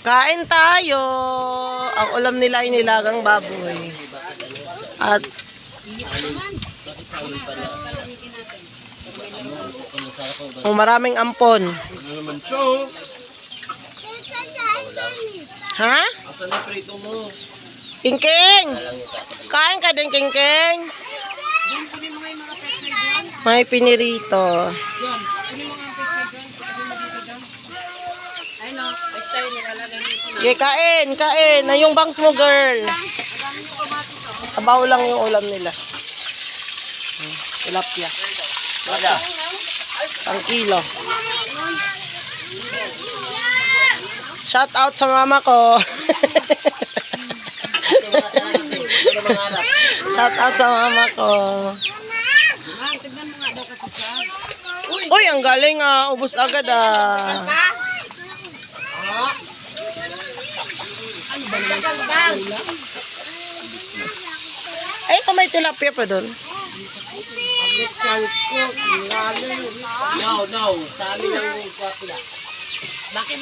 Kain tayo. Ang ulam nila ay nilagang baboy. At oh, maraming ampon. Ha? Asan na prito mo? Kingking! Kain ka din, Kingking? May pinirito. Ay Okay, kain, kain. Na yung bangs mo, girl. Sabaw lang yung ulam nila. Hmm, Tilapia. Wala. Isang kilo. Shout out sa mama ko. Shout out sa mama ko. Uy, ang galing ah. Ubus agad ah. Eh, kung may tilapia pa doon. No, no. Sa amin ang kwapila. Bakit